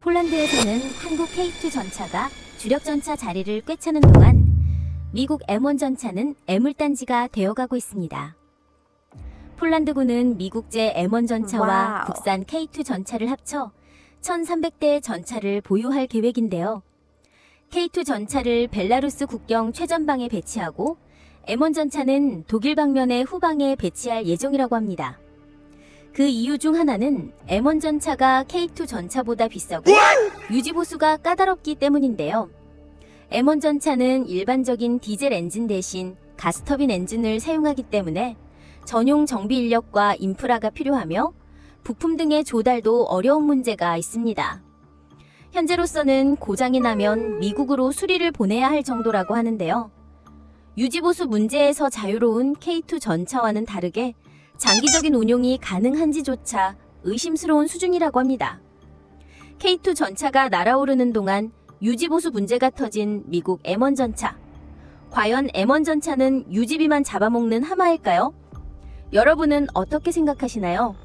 폴란드에서는 한국 K2 전차가 주력 전차 자리를 꿰차는 동안 미국 M1 전차는 애물단지가 되어가고 있습니다. 폴란드군은 미국제 M1 전차와 와우. 국산 K2 전차를 합쳐 1,300대의 전차를 보유할 계획인데요. K2 전차를 벨라루스 국경 최전방에 배치하고 M1 전차는 독일 방면의 후방에 배치할 예정이라고 합니다. 그 이유 중 하나는 M1 전차가 K2 전차보다 비싸고 유지 보수가 까다롭기 때문인데요. M1 전차는 일반적인 디젤 엔진 대신 가스터빈 엔진을 사용하기 때문에 전용 정비 인력과 인프라가 필요하며 부품 등의 조달도 어려운 문제가 있습니다. 현재로서는 고장이 나면 미국으로 수리를 보내야 할 정도라고 하는데요. 유지보수 문제에서 자유로운 K2 전차와는 다르게 장기적인 운용이 가능한지조차 의심스러운 수준이라고 합니다. K2 전차가 날아오르는 동안 유지보수 문제가 터진 미국 M1 전차. 과연 M1 전차는 유지비만 잡아먹는 하마일까요? 여러분은 어떻게 생각하시나요?